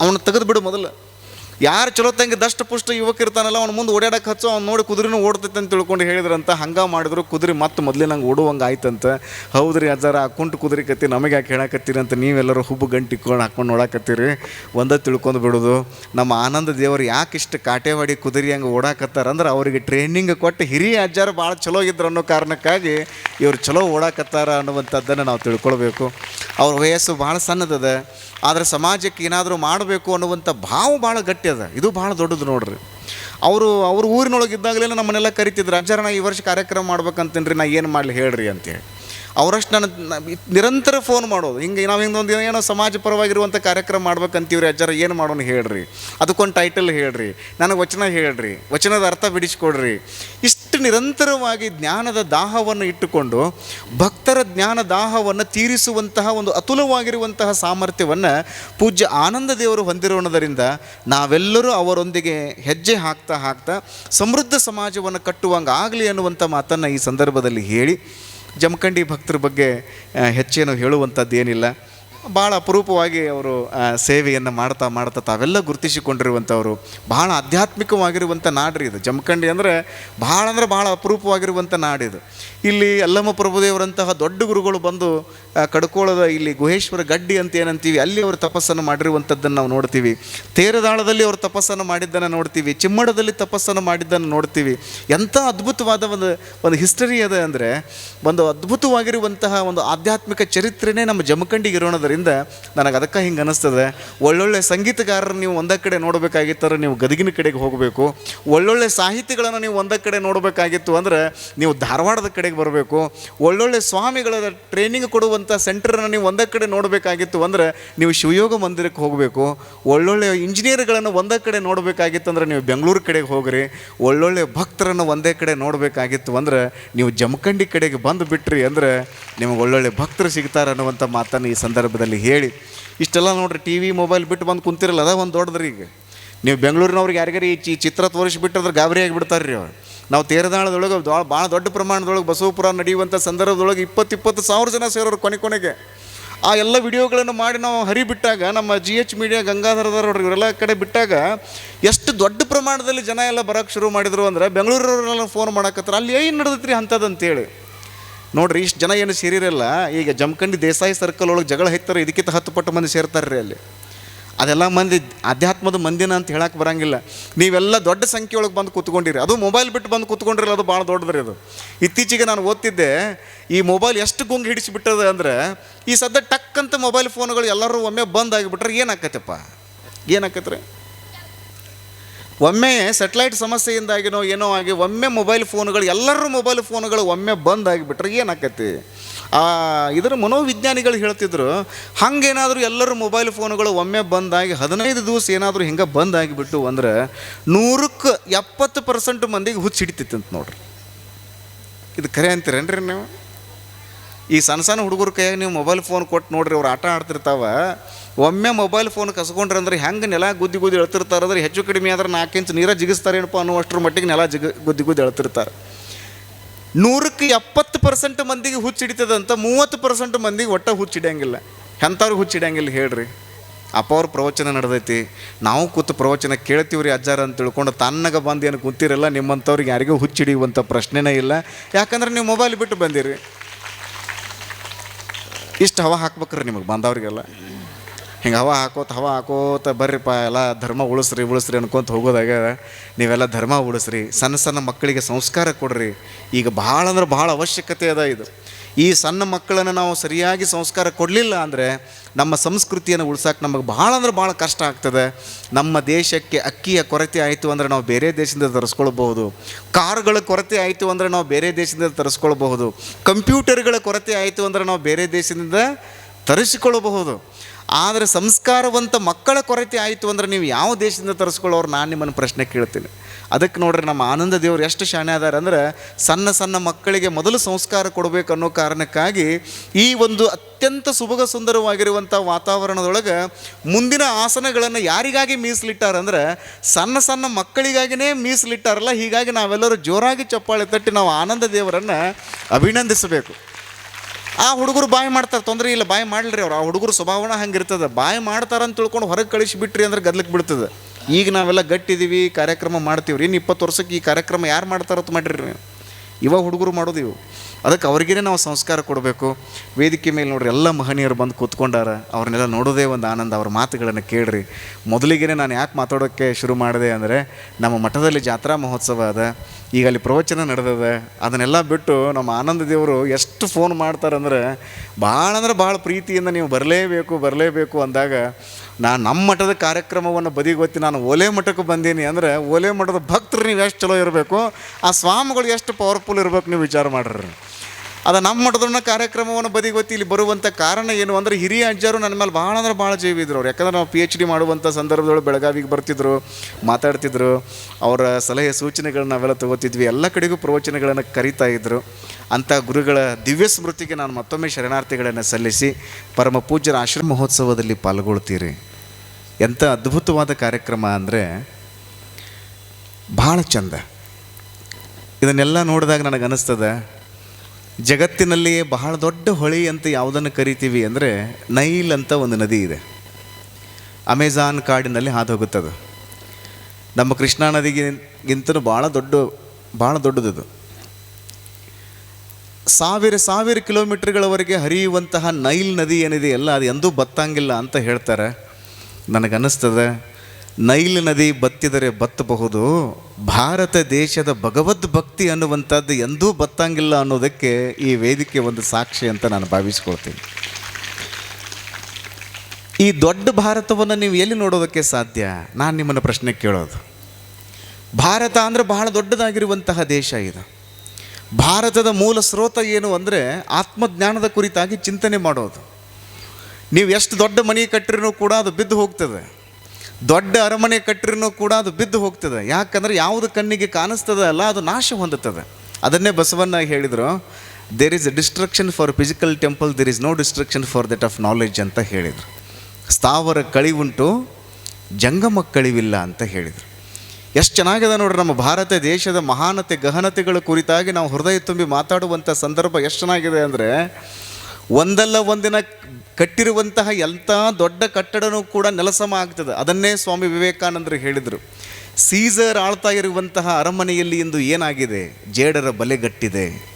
ಅವನು ತೆಗೆದು ಬಿಡು ಮೊದಲು. ಯಾರು ಚಲೋ ತಂಗಿ ದಷ್ಟ ಪುಷ್ಟ ಯುವಕ ಇರ್ತಾನಲ್ಲ, ಅವ್ನು ಮುಂದೆ ಓಡಾಡಕ್ಕೆ ಹಚ್ಚೋ, ಅವ್ನು ನೋಡಿ ಕುದುರೆನೂ ಓಡ್ತೈತೆ ಅಂತ ತಿಳ್ಕೊಂಡು ಹೇಳಿದ್ರಂತ, ಹಂಗೆ ಮಾಡಿದ್ರು, ಕುದುರೆ ಮತ್ತೆ ಮೊದಲಿನಂಗೆ ಓಡುವಂಗೆ ಆಯ್ತಂತ. ಹೌದ್ರಿ ಅಜ್ಜಾರ, ಆ ಕುಂಟು ಕುದುರೆ ಕತ್ತಿ ನಮಗೆ ಯಾಕೆ ಹೇಳಕತ್ತೀರಿ ಅಂತ ನೀವೆಲ್ಲರೂ ಹುಬ್ಬು ಗಂಟು ಇಕ್ಕೊಂಡು ಹಾಕೊಂಡು ನೋಡಾಕತ್ತೀರಿ. ಒಂದ ತಿಳ್ಕೊಂಡು ಬಿಡೋದು, ನಮ್ಮ ಆನಂದ ದೇವರು ಯಾಕೆ ಇಷ್ಟು ಕಾಟೇವಾಡಿ ಕುದುರೆ ಹಂಗೆ ಓಡಾಕತ್ತಾರ ಅಂದ್ರೆ ಅವರಿಗೆ ಟ್ರೈನಿಂಗ್ ಕೊಟ್ಟು ಹಿರಿಯ ಅಜ್ಜಾರ ಭಾಳ ಚಲೋ ಇದ್ರು ಅನ್ನೋ ಕಾರಣಕ್ಕಾಗಿ ಇವ್ರು ಚಲೋ ಓಡಾಕತ್ತಾರ ಅನ್ನುವಂಥದ್ದನ್ನು ನಾವು ತಿಳ್ಕೊಳ್ಬೇಕು. ಅವ್ರ ವಯಸ್ಸು ಭಾಳ ಸಣ್ಣದದ ಆದರೆ ಸಮಾಜಕ್ಕೆ ಏನಾದರೂ ಮಾಡಬೇಕು ಅನ್ನುವಂಥ ಭಾವ ಭಾಳ ಗಟ್ಟಿ ಅದ. ಇದು ಭಾಳ ದೊಡ್ಡದು ನೋಡ್ರಿ. ಅವರು, ಅವ್ರ ಊರಿನೊಳಗೆ ಇದ್ದಾಗಲೇ ನಮ್ಮನ್ನೆಲ್ಲ ಕರಿತಿದ್ರು. ಅಜ್ಜಾರ ಈ ವರ್ಷ ಕಾರ್ಯಕ್ರಮ ಮಾಡ್ಬೇಕಂತೇನ್ರಿ, ನಾ ಏನು ಮಾಡಲಿ ಹೇಳ್ರಿ ಅಂತೇಳಿ. ಅವರಷ್ಟು ನನ್ನ ನಿರಂತರ ಫೋನ್ ಮಾಡೋದು. ಹಿಂಗೆ ನಾವು ಒಂದು ಏನೋ ಸಮಾಜ ಪರವಾಗಿರುವಂಥ ಕಾರ್ಯಕ್ರಮ ಮಾಡ್ಬೇಕಂತೀವ್ರಿ ಅಜ್ಜಾರ, ಏನು ಮಾಡೋಣ ಹೇಳ್ರಿ. ಅದಕ್ಕೊಂದು ಟೈಟಲ್ ಹೇಳ್ರಿ. ನನಗೆ ವಚನ ಹೇಳ್ರಿ. ವಚನದ ಅರ್ಥ ಬಿಡಿಸ್ಕೊಡ್ರಿ. ಇಷ್ಟು ನಿರಂತರವಾಗಿ ಜ್ಞಾನದ ದಾಹವನ್ನು ಇಟ್ಟುಕೊಂಡು ಭಕ್ತರ ಜ್ಞಾನ ದಾಹವನ್ನು ತೀರಿಸುವಂತಹ ಒಂದು ಅತುಲವಾಗಿರುವಂತಹ ಸಾಮರ್ಥ್ಯವನ್ನು ಪೂಜ್ಯ ಆನಂದ ದೇವರು ಹೊಂದಿರೋಣದರಿಂದ ನಾವೆಲ್ಲರೂ ಅವರೊಂದಿಗೆ ಹೆಜ್ಜೆ ಹಾಕ್ತಾ ಹಾಕ್ತಾ ಸಮೃದ್ಧ ಸಮಾಜವನ್ನು ಕಟ್ಟುವಂಗೆ ಆಗಲಿ ಅನ್ನುವಂಥ ಮಾತನ್ನು ಈ ಸಂದರ್ಭದಲ್ಲಿ ಹೇಳಿ ಜಮಖಂಡಿ ಭಕ್ತರ ಬಗ್ಗೆ ಹೆಚ್ಚೇನು ಹೇಳುವಂಥದ್ದು ಏನಿಲ್ಲ. ಭಾಳ ಅಪರೂಪವಾಗಿ ಅವರು ಸೇವೆಯನ್ನು ಮಾಡ್ತಾ ಮಾಡ್ತಾ ತಾವೆಲ್ಲ ಗುರುತಿಸಿಕೊಂಡಿರುವಂಥವರು ಭಾಳ ಆಧ್ಯಾತ್ಮಿಕವಾಗಿರುವಂಥ ನಾಡ್ರಿ ಇದು. ಜಮಖಂಡಿ ಅಂದರೆ ಭಾಳ ಅಂದ್ರೆ ಭಾಳ ಅಪರೂಪವಾಗಿರುವಂಥ ನಾಡಿದು ಇಲ್ಲಿ ಅಲ್ಲಮ್ಮ ಪ್ರಭುದೇವರಂತಹ ದೊಡ್ಡ ಗುರುಗಳು ಬಂದು ಕಡ್ಕೋಳದ ಇಲ್ಲಿ ಗುಹೇಶ್ವರ ಗಡ್ಡಿ ಅಂತ ಏನಂತೀವಿ, ಅಲ್ಲಿ ಅವರು ತಪಸ್ಸನ್ನು ಮಾಡಿರುವಂಥದ್ದನ್ನು ನಾವು ನೋಡ್ತೀವಿ. ತೇರದಾಳದಲ್ಲಿ ಅವರು ತಪಸ್ಸನ್ನು ಮಾಡಿದ್ದನ್ನು ನೋಡ್ತೀವಿ. ಚಿಮ್ಮಡದಲ್ಲಿ ತಪಸ್ಸನ್ನು ಮಾಡಿದ್ದನ್ನು ನೋಡ್ತೀವಿ. ಎಂಥ ಅದ್ಭುತವಾದ ಒಂದು ಒಂದು ಹಿಸ್ಟರಿ ಅದ ಅಂದರೆ, ಒಂದು ಅದ್ಭುತವಾಗಿರುವಂತಹ ಒಂದು ಆಧ್ಯಾತ್ಮಿಕ ಚರಿತ್ರೆನೇ ನಮ್ಮ ಜಮಖಂಡಿಗೆ ಇರೋಣದರಿಂದ ನನಗೆ ಅದಕ್ಕೆ ಹಿಂಗೆ ಅನಿಸ್ತದೆ ಒಳ್ಳೊಳ್ಳೆ ಸಂಗೀತಗಾರರು ನೀವು ಒಂದೇ ಕಡೆ ನೋಡಬೇಕಾಗಿತ್ತಂದ್ರೆ ನೀವು ಗದಗಿನ ಕಡೆಗೆ ಹೋಗಬೇಕು. ಒಳ್ಳೊಳ್ಳೆ ಸಾಹಿತಿಗಳನ್ನು ನೀವು ಒಂದೇ ಕಡೆ ನೋಡಬೇಕಾಗಿತ್ತು ಅಂದರೆ ನೀವು ಧಾರವಾಡದ ಕಡೆಗೆ ಬರಬೇಕು. ಒಳ್ಳೊಳ್ಳೆ ಸ್ವಾಮಿಗಳ ಟ್ರೈನಿಂಗ್ ಕೊಡುವಂಥ ಸೆಂಟರನ್ನು ನೀವು ಒಂದೇ ಕಡೆ ನೋಡಬೇಕಾಗಿತ್ತು ಅಂದರೆ ನೀವು ಶಿವಯೋಗ ಮಂದಿರಕ್ಕೆ ಹೋಗಬೇಕು. ಒಳ್ಳೊಳ್ಳೆ ಇಂಜಿನಿಯರ್ಗಳನ್ನು ಒಂದೇ ಕಡೆ ನೋಡಬೇಕಾಗಿತ್ತು ಅಂದರೆ ನೀವು ಬೆಂಗಳೂರು ಕಡೆಗೆ ಹೋಗ್ರಿ. ಒಳ್ಳೊಳ್ಳೆ ಭಕ್ತರನ್ನು ಒಂದೇ ಕಡೆ ನೋಡಬೇಕಾಗಿತ್ತು ಅಂದರೆ ನೀವು ಜಮಖಂಡಿ ಕಡೆಗೆ ಬಂದು ಬಿಟ್ರಿ ಅಂದರೆ ನಿಮಗೆ ಒಳ್ಳೊಳ್ಳೆ ಭಕ್ತರು ಸಿಗ್ತಾರೆ ಅನ್ನುವಂಥ ಮಾತನ್ನು ಈ ಸಂದರ್ಭದಲ್ಲಿ ಹೇಳಿ. ಇಷ್ಟೆಲ್ಲ ನೋಡ್ರಿ ಟಿ ವಿ, ಮೊಬೈಲ್ ಬಿಟ್ಟು ಬಂದು ಕುಂತಿರಲ್ಲ, ಅದ ಒಂದು ದೊಡ್ಡದ್ರಿ ಈಗ. ನೀವು ಬೆಂಗಳೂರಿನವ್ರಿಗೆ ಯಾರಿಗಾರಿ ಈ ಚಿತ್ರ ತೋರಿಸಿಬಿಟ್ಟಿದ್ರೆ ಗಾಬರಿ ಆಗಿಬಿಡ್ತಾರೆ ರೀ ಅವ್ರು. ನಾವು ತೇರದಾಳದೊಳಗೆ ಭಾಳ ದೊಡ್ಡ ಪ್ರಮಾಣದೊಳಗೆ ಬಸವಪುರ ನಡೆಯುವಂಥ ಸಂದರ್ಭದೊಳಗೆ ಇಪ್ಪತ್ತು ಇಪ್ಪತ್ತು ಸಾವಿರ ಜನ ಸೇರೋರು ಕೊನೆ ಕೊನೆಗೆ. ಆ ಎಲ್ಲ ವಿಡಿಯೋಗಳನ್ನು ಮಾಡಿ ನಾವು ಹರಿಬಿಟ್ಟಾಗ, ನಮ್ಮ ಜಿ ಎಚ್ ಮೀಡಿಯಾ ಗಂಗಾಧರದವ್ರು ಇವರೆಲ್ಲ ಕಡೆ ಬಿಟ್ಟಾಗ ಎಷ್ಟು ದೊಡ್ಡ ಪ್ರಮಾಣದಲ್ಲಿ ಜನ ಎಲ್ಲ ಬರೋಕ್ಕೆ ಶುರು ಮಾಡಿದ್ರು ಅಂದ್ರೆ ಬೆಂಗಳೂರವ್ರನ್ನೆಲ್ಲ ಫೋನ್ ಮಾಡೋಕತ್ತಾರೆ. ಅಲ್ಲಿ ಏನು ನಡೆದೈತ್ರಿ ಅಂಥದ್ದಂತೇಳಿ ನೋಡ್ರಿ, ಇಷ್ಟು ಜನ ಏನು ಸೇರಿರಲ್ಲ, ಈಗ ಜಮಖಂಡಿ ದೇಸಾಯಿ ಸರ್ಕಲ್ ಒಳಗೆ ಜಗಳ ಹೈತಾರೆ ಇದಕ್ಕಿಂತ ಹತ್ತು ಪಟ್ಟು ಮಂದಿ ಸೇರ್ತಾರೆ ರೀ ಅಲ್ಲಿ. ಅದೆಲ್ಲ ಮಂದಿ, ಅಧ್ಯಾತ್ಮದ ಮಂದಿನ ಅಂತ ಹೇಳಕ್ಕೆ ಬರಂಗಿಲ್ಲ. ನೀವೆಲ್ಲ ದೊಡ್ಡ ಸಂಖ್ಯೆ ಒಳಗೆ ಬಂದು ಕೂತ್ಕೊಂಡಿರಿ. ಅದು ಮೊಬೈಲ್ ಬಿಟ್ಟು ಬಂದು ಕೂತ್ಕೊಂಡಿರಲ್ಲ ಅದು ಭಾಳ ದೊಡ್ಡದ್ರಿ ಅದು. ಇತ್ತೀಚೆಗೆ ನಾನು ಓದ್ತಿದ್ದೆ, ಈ ಮೊಬೈಲ್ ಎಷ್ಟು ಗುಂಗ್ ಹಿಡಿಸಿಬಿಟ್ಟದ ಅಂದರೆ, ಈ ಸದ್ಯ ಟಕ್ ಅಂತ ಮೊಬೈಲ್ ಫೋನ್ಗಳು ಎಲ್ಲರೂ ಒಮ್ಮೆ ಬಂದ್ ಆಗಿಬಿಟ್ರೆ ಏನಾಕತ್ತಪ್ಪ ಏನಾಕತ್ರಿ? ಒಮ್ಮೆ ಸೆಟ್ಲೈಟ್ ಸಮಸ್ಯೆಯಿಂದಾಗಿನೋ ಏನೋ ಆಗಿ, ಒಮ್ಮೆ ಮೊಬೈಲ್ ಫೋನ್ಗಳು ಎಲ್ಲರೂ ಮೊಬೈಲ್ ಫೋನ್ಗಳು ಒಮ್ಮೆ ಬಂದ್ ಆಗಿಬಿಟ್ರೆ ಏನಾಕತಿ ಆ, ಇದರ ಮನೋವಿಜ್ಞಾನಿಗಳು ಹೇಳ್ತಿದ್ರು, ಹಂಗೇನಾದರೂ ಎಲ್ಲರೂ ಮೊಬೈಲ್ ಫೋನ್ಗಳು ಒಮ್ಮೆ ಬಂದಾಗಿ ಹದಿನೈದು ದಿವಸ ಏನಾದರೂ ಹಿಂಗೆ ಬಂದ್ ಆಗಿಬಿಟ್ಟು ಅಂದ್ರೆ ನೂರಕ್ಕೆ ಎಪ್ಪತ್ತು ಪರ್ಸೆಂಟ್ ಮಂದಿಗೆ ಹುಚ್ಚು ಅಂತ ನೋಡ್ರಿ. ಇದು ಖರೆ ಅಂತೀರೇನ್ರಿ ನೀವು? ಈ ಸಣ್ಣ ಸಣ್ಣ ಹುಡುಗರ ಕೈಯಾಗ ನೀವು ಮೊಬೈಲ್ ಫೋನ್ ಕೊಟ್ಟು ನೋಡ್ರಿ, ಅವ್ರು ಆಟ ಆಡ್ತಿರ್ತಾವ. ಒಮ್ಮೆ ಮೊಬೈಲ್ ಫೋನ್ ಕಸ್ಕೊಂಡ್ರೆ ಅಂದ್ರೆ ಹೆಂಗೆ ನೆಲ ಗುದ್ದಿ ಗುದ್ದಿ ಎಳ್ತಿರ್ತಾರೆ ಅಂದ್ರೆ ಹೆಚ್ಚು ಕಡಿಮೆ ಆದ್ರೆ ನಾಲ್ಕು ಇಂಚು ನೀರ ಜಿಗಿಸ್ತಾರೇನಪ್ಪ ಅನ್ನುವಷ್ಟರ ಮಟ್ಟಿಗೆ ನೆಲ ಜಿಗ ಗುದ್ದಿ ಗುದ್ದಿ ಎಳ್ತಿರ್ತಾರೆ. ನೂರಕ್ಕೆ ಎಪ್ಪತ್ತು ಪರ್ಸೆಂಟ್ ಮಂದಿಗೆ ಹುಚ್ಚಿಡಿತದಂತ ಮೂವತ್ತು ಪರ್ಸೆಂಟ್ ಮಂದಿಗೆ ಒಟ್ಟ ಹುಚ್ಚಿಡಿಯಂಗಿಲ್ಲ ಎಂಥವ್ರಿಗೆ ಹುಚ್ಚಿಡಿಯಂಗಿಲ್ಲ ಹೇಳ್ರಿ. ಅಪ್ಪ ಅವ್ರ ಪ್ರವಚನ ನಡೆದೈತಿ. ನಾವು ಕೂತು ಪ್ರವಚನ ಕೇಳ್ತೀವ್ರಿ ಅಜ್ಜಾರ ಅಂತ ತಿಳ್ಕೊಂಡು ತನ್ನಗೆ ಬಂದು ಏನು ಕೂತಿರಲ್ಲ ನಿಮ್ಮಂಥವ್ರಿಗೆ ಯಾರಿಗೂ ಹುಚ್ಚಿಡಿಯುವಂಥ ಪ್ರಶ್ನೆನೇ ಇಲ್ಲ. ಯಾಕಂದ್ರೆ ನೀವು ಮೊಬೈಲ್ ಬಿಟ್ಟು ಬಂದಿರಿ. ಇಷ್ಟು ಹವಾ ಹಾಕ್ಬೇಕ್ರಿ ನಿಮಗೆ ಬಂದವ್ರಿಗೆಲ್ಲ. ಹಿಂಗೆ ಹವಾ ಹಾಕೋತ ಹವಾ ಹಾಕೋತ, ಬರ್ರಿಪ್ಪ, ಎಲ್ಲ ಧರ್ಮ ಉಳಿಸ್ರಿ ಉಳಿಸ್ರಿ ಅನ್ಕೊಂತ ಹೋಗೋದಾಗ ನೀವೆಲ್ಲ ಧರ್ಮ ಉಳಿಸ್ರಿ, ಸಣ್ಣ ಸಣ್ಣ ಮಕ್ಕಳಿಗೆ ಸಂಸ್ಕಾರ ಕೊಡ್ರಿ. ಈಗ ಭಾಳ ಅಂದ್ರೆ ಭಾಳ ಅವಶ್ಯಕತೆ ಅದ ಇದು. ಈ ಸಣ್ಣ ಮಕ್ಕಳನ್ನು ನಾವು ಸರಿಯಾಗಿ ಸಂಸ್ಕಾರ ಕೊಡಲಿಲ್ಲ ಅಂದರೆ ನಮ್ಮ ಸಂಸ್ಕೃತಿಯನ್ನು ಉಳ್ಸಕ್ಕೆ ನಮಗೆ ಭಾಳ ಅಂದ್ರೆ ಭಾಳ ಕಷ್ಟ ಆಗ್ತದೆ. ನಮ್ಮ ದೇಶಕ್ಕೆ ಅಕ್ಕಿಯ ಕೊರತೆ ಆಯಿತು ಅಂದರೆ ನಾವು ಬೇರೆ ದೇಶದಿಂದ ತರಿಸ್ಕೊಳ್ಬಹುದು. ಕಾರುಗಳ ಕೊರತೆ ಆಯಿತು ಅಂದರೆ ನಾವು ಬೇರೆ ದೇಶದಿಂದ ತರಿಸ್ಕೊಳ್ಬಹುದು. ಕಂಪ್ಯೂಟರ್ಗಳ ಕೊರತೆ ಆಯಿತು ಅಂದರೆ ನಾವು ಬೇರೆ ದೇಶದಿಂದ ತರಿಸಿಕೊಳ್ಳಬಹುದು ಆದರೆ ಸಂಸ್ಕಾರವಂತ ಮಕ್ಕಳ ಕೊರತೆ ಆಯಿತು ಅಂದರೆ ನೀವು ಯಾವ ದೇಶದಿಂದ ತರಿಸ್ಕೊಳ್ಳೋರು ನಾನು ನಿಮ್ಮನ್ನು ಪ್ರಶ್ನೆ ಕೇಳ್ತೀನಿ. ಅದಕ್ಕೆ ನೋಡ್ರಿ ನಮ್ಮ ಆನಂದ ದೇವರು ಎಷ್ಟು ಶಾಣೆ ಅದಾರ ಅಂದ್ರೆ ಸಣ್ಣ ಸಣ್ಣ ಮಕ್ಕಳಿಗೆ ಮೊದಲು ಸಂಸ್ಕಾರ ಕೊಡಬೇಕು ಅನ್ನೋ ಕಾರಣಕ್ಕಾಗಿ ಈ ಒಂದು ಅತ್ಯಂತ ಸುಭಗ ಸುಂದರವಾಗಿರುವಂಥ ವಾತಾವರಣದೊಳಗೆ ಮುಂದಿನ ಆಸನಗಳನ್ನು ಯಾರಿಗಾಗಿ ಮೀಸಲಿಟ್ಟಾರಂದ್ರೆ ಸಣ್ಣ ಸಣ್ಣ ಮಕ್ಕಳಿಗಾಗಿನೇ ಮೀಸಲಿಟ್ಟಾರಲ್ಲ, ಹೀಗಾಗಿ ನಾವೆಲ್ಲರೂ ಜೋರಾಗಿ ಚಪ್ಪಾಳೆ ತಟ್ಟಿ ನಾವು ಆನಂದ ದೇವರನ್ನು ಅಭಿನಂದಿಸಬೇಕು. ಆ ಹುಡುಗರು ಬಾಯಿ ಮಾಡ್ತಾರೆ, ತೊಂದರೆ ಇಲ್ಲ, ಬಾಯಿ ಮಾಡಲ್ರಿ ಅವ್ರು. ಆ ಹುಡುಗರು ಸ್ವಭಾವನ ಹಂಗೆ ಇರ್ತದೆ ಬಾಯಿ ಮಾಡ್ತಾರ ಅಂತ ತಿಳ್ಕೊಂಡು ಹೊರಗೆ ಕಳಿಸಿಬಿಟ್ರಿ ಅಂದ್ರೆ ಗದ್ಲಕ್ಕೆ ಬಿಡ್ತದೆ. ಈಗ ನಾವೆಲ್ಲ ಗಟ್ಟಿದ್ದೀವಿ ಕಾರ್ಯಕ್ರಮ ಮಾಡ್ತೀವಿ ಇನ್ನು ಇಪ್ಪತ್ತು ವರ್ಷಕ್ಕೆ ಈ ಕಾರ್ಯಕ್ರಮ ಯಾರು ಮಾಡ್ತಾರತ್ತು ಮಾಡಿರಿ ನೀವು? ಇವಾಗ ಹುಡುಗರು ಮಾಡೋದು ಇವು. ಅದಕ್ಕೆ ಅವ್ರಿಗೇ ನಾವು ಸಂಸ್ಕಾರ ಕೊಡಬೇಕು. ವೇದಿಕೆ ಮೇಲೆ ನೋಡ್ರಿ ಎಲ್ಲ ಮಹನೀಯರು ಬಂದು ಕೂತ್ಕೊಂಡಾರ. ಅವ್ರನ್ನೆಲ್ಲ ನೋಡೋದೇ ಒಂದು ಆನಂದ. ಅವ್ರ ಮಾತುಗಳನ್ನು ಕೇಳ್ರಿ. ಮೊದಲಿಗೆ ನಾನು ಯಾಕೆ ಮಾತಾಡೋಕ್ಕೆ ಶುರು ಮಾಡಿದೆ ಅಂದರೆ, ನಮ್ಮ ಮಠದಲ್ಲಿ ಜಾತ್ರಾ ಮಹೋತ್ಸವ ಅದ. ಈಗ ಅಲ್ಲಿ ಪ್ರವಚನ ನಡೆದದ. ಅದನ್ನೆಲ್ಲ ಬಿಟ್ಟು ನಮ್ಮ ಆನಂದ ದೇವರು ಎಷ್ಟು ಫೋನ್ ಮಾಡ್ತಾರಂದ್ರೆ ಭಾಳ ಅಂದ್ರೆ ಭಾಳ ಪ್ರೀತಿಯಿಂದ ನೀವು ಬರಲೇಬೇಕು ಬರಲೇಬೇಕು ಅಂದಾಗ, ನಾನು ನಮ್ಮ ಮಠದ ಕಾರ್ಯಕ್ರಮವನ್ನು ಬದಿಗೊತ್ತಿ ನಾನು ಓಲೆ ಮಠಕ್ಕೆ ಬಂದೀನಿ ಅಂದರೆ, ಓಲೆ ಮಠದ ಭಕ್ತರು ನೀವು ಎಷ್ಟು ಚಲೋ ಇರಬೇಕು, ಆ ಸ್ವಾಮಿಗಳು ಎಷ್ಟು ಪವರ್ಫುಲ್ ಇರಬೇಕು ನೀವು ವಿಚಾರ ಮಾಡ್ರಿ. ಅದು ನಮ್ಮ ಮಠದನ್ನ ಕಾರ್ಯಕ್ರಮವನ್ನು ಬದಿಗೊತ್ತಿ ಇಲ್ಲಿ ಬರುವಂಥ ಕಾರಣ ಏನು ಅಂದರೆ ಹಿರಿಯ ಅಜ್ಜರು ನನ್ನ ಮೇಲೆ ಭಾಳ ಅಂದ್ರೆ ಭಾಳ ಜೀವಿದ್ರು ಅವ್ರು. ಯಾಕಂದ್ರೆ ನಾವು ಪಿ ಎಚ್ ಡಿ ಮಾಡುವಂಥ ಸಂದರ್ಭದೊಳಗೆ ಬೆಳಗಾವಿಗೆ ಬರ್ತಿದ್ರು, ಮಾತಾಡ್ತಿದ್ರು, ಅವರ ಸಲಹೆ ಸೂಚನೆಗಳನ್ನ ನಾವೆಲ್ಲ ತಗೋತಿದ್ವಿ. ಎಲ್ಲ ಕಡೆಗೂ ಪ್ರವಚನಗಳನ್ನು ಕರಿತಾ ಇದ್ದರು ಅಂಥ ಗುರುಗಳ ದಿವ್ಯ ಸ್ಮೃತಿಗೆ ನಾನು ಮತ್ತೊಮ್ಮೆ ಶರಣಾರ್ಥಿಗಳನ್ನು ಸಲ್ಲಿಸಿ ಪರಮ ಪೂಜ್ಯರ ಆಶ್ರಮ ಮಹೋತ್ಸವದಲ್ಲಿ ಪಾಲ್ಗೊಳ್ತೀರಿ. ಎಂಥ ಅದ್ಭುತವಾದ ಕಾರ್ಯಕ್ರಮ ಅಂದರೆ ಭಾಳ ಚಂದ. ಇದನ್ನೆಲ್ಲ ನೋಡಿದಾಗ ನನಗೆ ಅನ್ನಿಸ್ತದೆ ಜಗತ್ತಿನಲ್ಲಿಯೇ ಬಹಳ ದೊಡ್ಡ ಹೊಳಿ ಅಂತ ಯಾವುದನ್ನು ಕರಿತೀವಿ ಅಂದರೆ ನೈಲ್ ಅಂತ ಒಂದು ನದಿ ಇದೆ. ಅಮೆಜಾನ್ ಕಾಡಿನಲ್ಲಿ ಹಾದು ಹೋಗುತ್ತದೆ ನಮ್ಮ ಕೃಷ್ಣಾ ನದಿಗಿಂತಲೂ ಭಾಳ ದೊಡ್ಡ ಭಾಳ ದೊಡ್ಡದದು. ಸಾವಿರ ಸಾವಿರ ಕಿಲೋಮೀಟ್ರ್ಗಳವರೆಗೆ ಹರಿಯುವಂತಹ ನೈಲ್ ನದಿ ಏನಿದೆಯಲ್ಲ, ಅದು ಎಂದೂ ಬತ್ತಂಗಿಲ್ಲ ಅಂತ ಹೇಳ್ತಾರೆ. ನನಗನ್ನಿಸ್ತದೆ. ನೈಲ್ ನದಿ ಬತ್ತಿದರೆ ಬತ್ತಬಹುದು, ಭಾರತ ದೇಶದ ಭಗವದ್ ಭಕ್ತಿ ಅನ್ನುವಂಥದ್ದು ಎಂದೂ ಬತ್ತಂಗಿಲ್ಲ ಅನ್ನೋದಕ್ಕೆ ಈ ವೇದಿಕೆ ಒಂದು ಸಾಕ್ಷಿ ಅಂತ ನಾನು ಭಾವಿಸ್ಕೊಳ್ತೀನಿ. ಈ ದೊಡ್ಡ ಭಾರತವನ್ನು ನೀವು ಎಲ್ಲಿ ನೋಡೋದಕ್ಕೆ ಸಾಧ್ಯ? ನಾನು ನಿಮ್ಮನ್ನು ಪ್ರಶ್ನೆ ಕೇಳೋದು. ಭಾರತ ಅಂದರೆ ಬಹಳ ದೊಡ್ಡದಾಗಿರುವಂತಹ ದೇಶ ಇದು. ಭಾರತದ ಮೂಲ ಸ್ರೋತ ಏನು ಅಂದರೆ ಆತ್ಮಜ್ಞಾನದ ಕುರಿತಾಗಿ ಚಿಂತನೆ ಮಾಡೋದು. ನೀವು ಎಷ್ಟು ದೊಡ್ಡ ಮನೆ ಕಟ್ಟಿರೂ ಕೂಡ ಅದು ಬಿದ್ದು ಹೋಗ್ತದೆ. ದೊಡ್ಡ ಅರಮನೆ ಕಟ್ಟಿರೂ ಕೂಡ ಅದು ಬಿದ್ದು ಹೋಗ್ತದೆ. ಯಾಕಂದರೆ ಯಾವುದು ಕಣ್ಣಿಗೆ ಕಾಣಿಸ್ತದೆ ಅಲ್ಲ, ಅದು ನಾಶ ಹೊಂದುತ್ತದೆ. ಅದನ್ನೇ ಬಸವಣ್ಣ ಹೇಳಿದರು there is destruction for physical temple there is no destruction for that of knowledge ಅಂತ ಹೇಳಿದರು. ಸ್ಥಾವರ ಕಳಿವುಂಟು, ಜಂಗಮ ಕಳಿವಿಲ್ಲ ಅಂತ ಹೇಳಿದರು. ಎಷ್ಟು ಚೆನ್ನಾಗಿದೆ ನೋಡ್ರಿ, ನಮ್ಮ ಭಾರತ ದೇಶದ ಮಹಾನತೆ ಗಹನತೆಗಳ ಕುರಿತಾಗಿ ನಾವು ಹೃದಯ ತುಂಬಿ ಮಾತಾಡುವಂಥ ಸಂದರ್ಭ ಎಷ್ಟು ಚೆನ್ನಾಗಿದೆ ಅಂದರೆ ಒಂದಲ್ಲ ಒಂದಿನ ಕಟ್ಟಿರುವಂತಹ ಎಂಥ ದೊಡ್ಡ ಕಟ್ಟಡನೂ ಕೂಡ ನೆಲಸಮ ಆಗ್ತದೆ ಅದನ್ನೇ ಸ್ವಾಮಿ ವಿವೇಕಾನಂದರು ಹೇಳಿದರು. ಸೀಸರ್ ಆಳ್ತಾ ಇರುವಂತಹ ಅರಮನೆಯಲ್ಲಿ ಇಂದು ಏನಾಗಿದೆ? ಜೇಡರ ಬಲೆಗಟ್ಟಿದೆ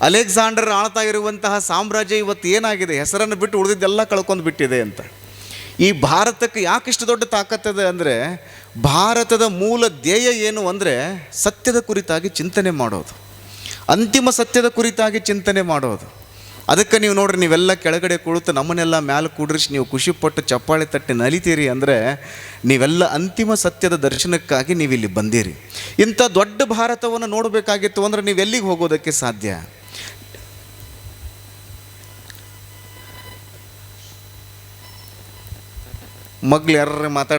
ಅಲೆಕ್ಸಾಂಡರ್ ಆಳ್ತಾ ಇರುವಂತಹ ಸಾಮ್ರಾಜ್ಯ ಇವತ್ತು ಏನಾಗಿದೆ? ಹೆಸರನ್ನು ಬಿಟ್ಟು ಉಳಿದಿದ್ದೆಲ್ಲ ಕಳ್ಕೊಂಡು ಬಿಟ್ಟಿದೆ ಅಂತ. ಈ ಭಾರತಕ್ಕೆ ಯಾಕಿಷ್ಟು ದೊಡ್ಡ ತಾಕತ್ತದೆ ಅಂದರೆ, ಭಾರತದ ಮೂಲ ಧ್ಯೇಯ ಏನು ಅಂದರೆ ಸತ್ಯದ ಕುರಿತಾಗಿ ಚಿಂತನೆ ಮಾಡೋದು. ಅಂತಿಮ ಸತ್ಯದ ಕುರಿತಾಗಿ ಚಿಂತನೆ ಮಾಡೋದು. ಅದಕ್ಕೆ ನೀವು ನೋಡ್ರಿ, ನೀವೆಲ್ಲ ಕೆಳಗಡೆ ಕುಳಿತು ನಮ್ಮನ್ನೆಲ್ಲ ಮ್ಯಾಲೆ ಕೂಡ್ರಿಸಿ ನೀವು ಖುಷಿಪಟ್ಟು ಚಪ್ಪಾಳೆ ತಟ್ಟಿ ನಲಿತೀರಿ ಅಂದರೆ ನೀವೆಲ್ಲ ಅಂತಿಮ ಸತ್ಯದ ದರ್ಶನಕ್ಕಾಗಿ ನೀವು ಇಲ್ಲಿ ಬಂದಿರಿ. ಇಂಥ ದೊಡ್ಡ ಭಾರತವನ್ನು ನೋಡಬೇಕಾಗಿತ್ತು ಅಂದರೆ ನೀವು ಎಲ್ಲಿಗೆ ಹೋಗೋದಕ್ಕೆ ಸಾಧ್ಯ? ಮಗ್ಳು ಯಾರ ಮಾತಾಡ